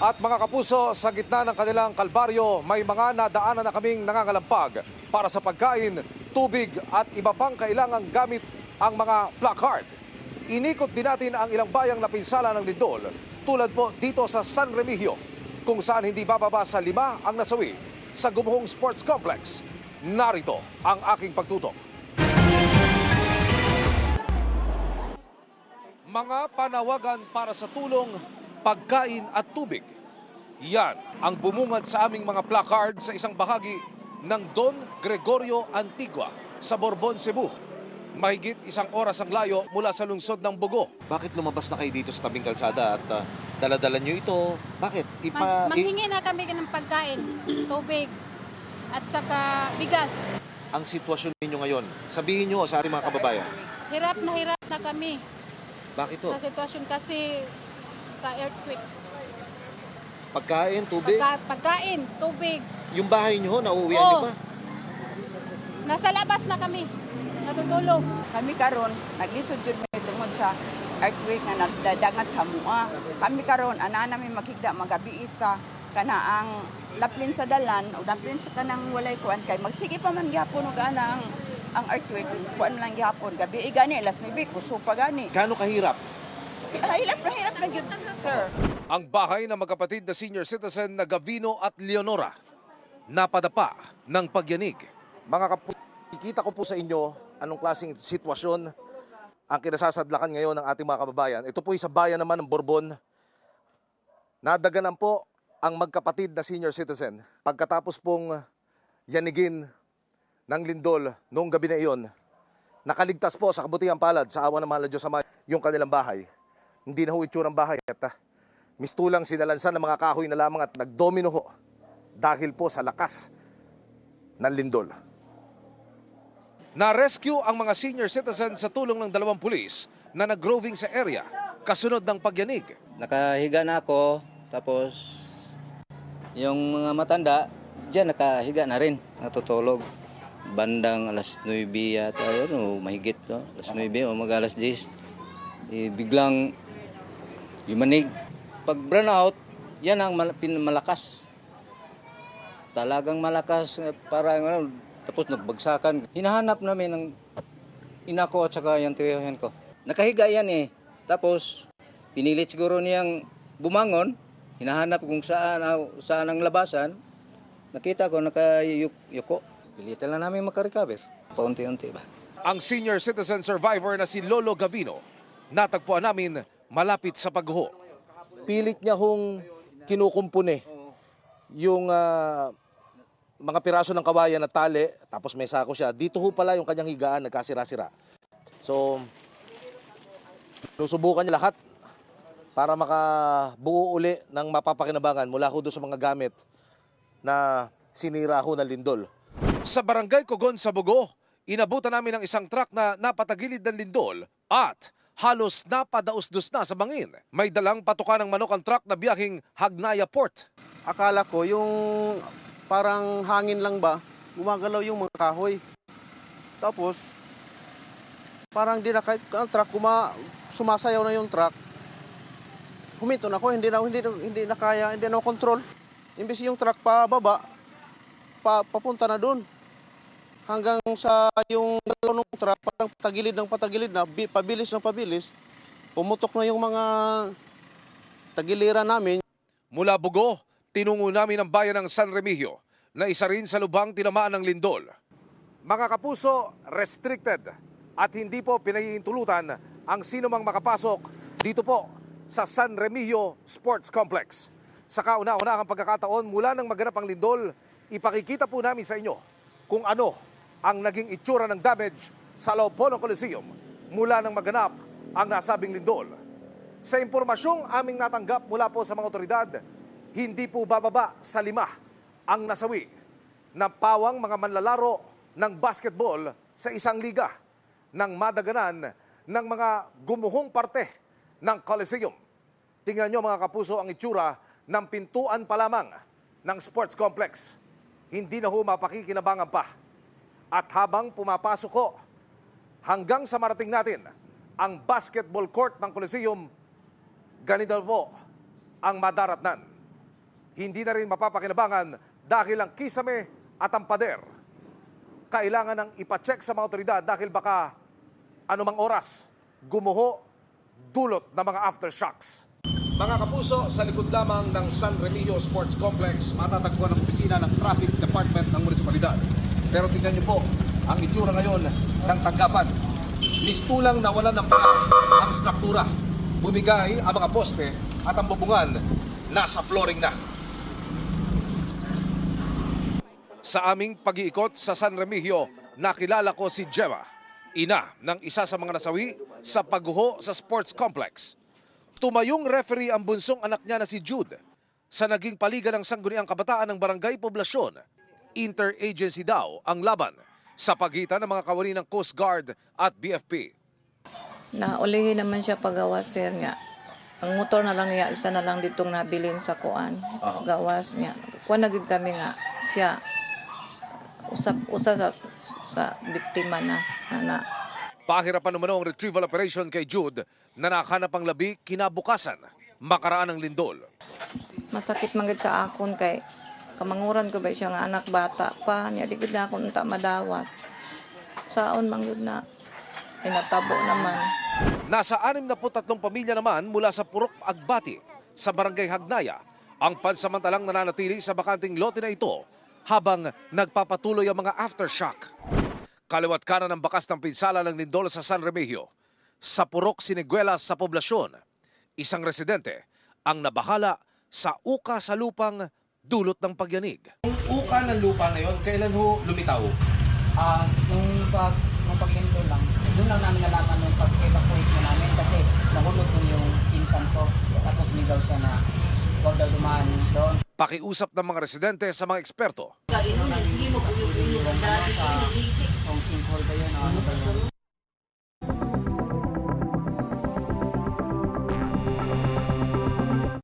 At mga kapuso, sa gitna ng kanilang kalbaryo, may mga nadaanan na kaming nangangalampag para sa pagkain, tubig at iba pang kailangang gamit ang mga placard. Inikot din natin ang ilang bayang napinsala ng lindol, tulad po dito sa San Remigio, kung saan hindi bababa sa lima ang nasawi sa Gumuhong Sports Complex. Narito ang aking pagtutok. Mga panawagan para sa tulong, pagkain at tubig. Yan ang bumungad sa aming mga placard sa isang bahagi ng Don Gregorio Antigua sa Borbon, Cebu. Mahigit isang oras ang layo mula sa lungsod ng Bugo. Bakit lumabas na kayo dito sa tabing kalsada at uh, daladala nyo ito? Bakit? Mag- manghingi na kami ng pagkain, tubig, at saka bigas. ang sitwasyon ninyo ngayon, sabihin nyo sa ating mga kababayan. Hirap na hirap na kami Bakit to? sa sitwasyon kasi sa earthquake. Pagkain, tubig? Pagka- pagkain, tubig. Yung bahay nyo, nauuwian Oo. nyo ba? Nasa labas na kami. Natutulog. Kami karon naglisod jud may tungod sa earthquake nga nagdadangat sa mua. Kami karon ana namin makigda magabiis sa kana ang laplin sa dalan o laplin sa kanang walay kuan kay magsige pa man gyapon og ana ang ang earthquake kuan lang gyapon gabi gani alas 9 kuso pa gani. Gano'ng kahirap? Hirap na hirap na gyud sir. Ang bahay ng magkapatid na senior citizen na Gavino at Leonora napadapa ng pagyanig. Mga kapu, ikita ko po sa inyo anong klaseng sitwasyon ang kinasasadlakan ngayon ng ating mga kababayan. Ito po sa bayan naman ng Borbon. Nadaganan po ang magkapatid na senior citizen pagkatapos pong yanigin ng lindol noong gabi na iyon. Nakaligtas po sa kabutihang palad sa awa ng mahal na Diyos Ama yung kanilang bahay. Hindi na ho itsurang bahay at ah, mistulang sinalansan ng mga kahoy na lamang at nagdomino ho dahil po sa lakas ng lindol. Na-rescue ang mga senior citizen sa tulong ng dalawang pulis na nag-roving sa area kasunod ng pagyanig. Nakahiga na ako, tapos yung mga matanda, dyan nakahiga na rin, natutulog. Bandang alas 9 yata, yun, o mahigit to, alas 9 o mag alas 10. Eh, biglang yumanig. Pag burnout, yan ang mal- pinamalakas. Talagang malakas, eh, parang ano, tapos nagbagsakan. Hinahanap namin ng ina ko at saka yung tiyahin ko. Nakahiga yan eh. Tapos, pinilit siguro niyang bumangon. Hinahanap kung saan, ah, saan ang labasan. Nakita ko nakayuko. Pilitan lang namin makarecover. Paunti-unti ba? Ang senior citizen survivor na si Lolo Gavino, natagpuan namin malapit sa pagho. Pilit niya hong kinukumpune yung ah, mga piraso ng kawayan na tali, tapos may sako siya. Dito ho pala yung kanyang higaan, nagkasira-sira. So, susubukan niya lahat para makabuo uli ng mapapakinabangan mula ho doon sa mga gamit na sinira ho ng lindol. Sa barangay Cogon sa Bugo, inabutan namin ang isang truck na napatagilid ng lindol at halos napadausdos na sa bangin. May dalang patukan ng manok ang truck na biyahing Hagnaya Port. akala ko yung parang hangin lang ba, gumagalaw yung mga kahoy. Tapos, parang di na kahit ang truck, kuma, sumasayaw na yung truck. Huminto na ako, hindi na, hindi, hindi na kaya, hindi na control. Imbes yung truck pa baba, pa, papunta na doon. Hanggang sa yung galaw ng truck, parang patagilid ng patagilid na, bi, pabilis ng pabilis. Pumutok na yung mga tagiliran namin, Mula Bugo, tinungo namin ang bayan ng San Remigio na isa rin sa lubhang tinamaan ng lindol. Mga kapuso, restricted at hindi po pinahihintulutan ang sino mang makapasok dito po sa San Remigio Sports Complex. Sa kauna-unahang pagkakataon mula nang maganap ang lindol, ipakikita po namin sa inyo kung ano ang naging itsura ng damage sa ng Coliseum mula nang maganap ang nasabing lindol. Sa impormasyong aming natanggap mula po sa mga otoridad, hindi po bababa sa lima ang nasawi na pawang mga manlalaro ng basketball sa isang liga ng madaganan ng mga gumuhong parte ng Coliseum. Tingnan nyo mga kapuso ang itsura ng pintuan pa lamang ng sports complex. Hindi na ho mapakikinabangan pa. At habang pumapasok ko, hanggang sa marating natin ang basketball court ng Coliseum, ganito po ang madaratnan. hindi na rin mapapakinabangan dahil ang kisame at ang pader. Kailangan nang ipacheck sa mga otoridad dahil baka anumang oras gumuho dulot ng mga aftershocks. Mga kapuso, sa likod lamang ng San Remigio Sports Complex, matatagpuan ang opisina ng Traffic Department ng munisipalidad. Pero tingnan niyo po ang itsura ngayon ng tanggapan. Mistulang nawalan ng pala ang struktura. Bumigay ang mga poste at ang bubungan nasa flooring na. Sa aming pag-iikot sa San Remigio, nakilala ko si Gemma, ina ng isa sa mga nasawi sa pagguho sa sports complex. Tumayong referee ang bunsong anak niya na si Jude sa naging paligan ng sangguniang kabataan ng barangay poblasyon. Interagency daw ang laban sa pagitan ng mga kawani ng Coast Guard at BFP. Naulihin naman siya pagawas sir nga. Ang motor na lang niya, isa na lang ditong nabilin sa kuan. Gawas niya. Kuan na gid kami nga siya. Usap usa sa, sa biktima na na Pahirapan naman ang retrieval operation kay Jude na nakahanap ang labi kinabukasan makaraan ng lindol. masakit man gid sa akon kay kamanguran ko ba siya nga anak bata pa niya di gid na ako unta madawat. Saon man gid na ay natabo naman. Nasa 63 pamilya naman mula sa Purok Agbati sa Barangay Hagnaya ang pansamantalang nananatili sa bakanting lote na ito habang nagpapatuloy ang mga aftershock. Kaliwat kanan ng bakas ng pinsala ng lindol sa San Remigio. Sa Purok Siniguelas sa poblasyon, isang residente ang nabahala sa uka sa lupang dulot ng pagyanig. uka ng lupa na yon, kailan ho lumitaw? Ah, nung pag nung paglindol lang, doon lang namin nalaman nung pag-evacuate na namin kasi nahulog dun yung pinsan ko. Tapos migaw siya na huwag daw dumaan doon. Pakiusap ng mga residente sa mga eksperto. Yung ano sa kung sinkhole ba yun o ano ba yun.